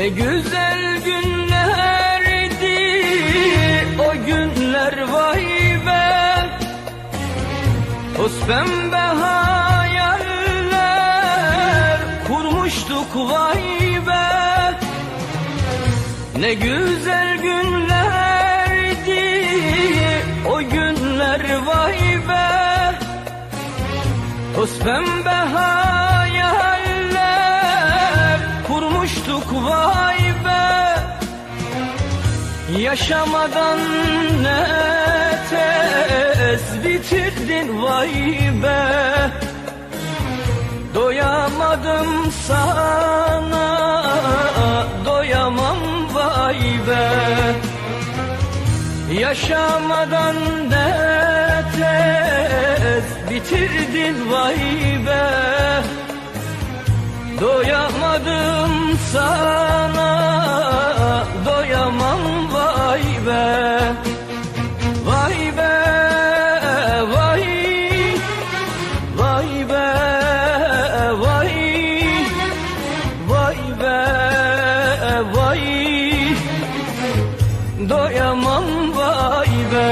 Ne güzel günlerdi o günler vay be. Toz pembe hayaller kurmuştuk vay be. Ne güzel günlerdi o günler vay be. Toz pembe hayaller kurmuştuk vay be. Yaşamadan ne tez bitirdin vay be. Doyamadım sana doyamam vay be. Yaşamadan ne tez bitirdin vay be. Doyamadım sana doyamam vay be. Vay be vay. Vay be vay. Vay be vay. Doyamam vay be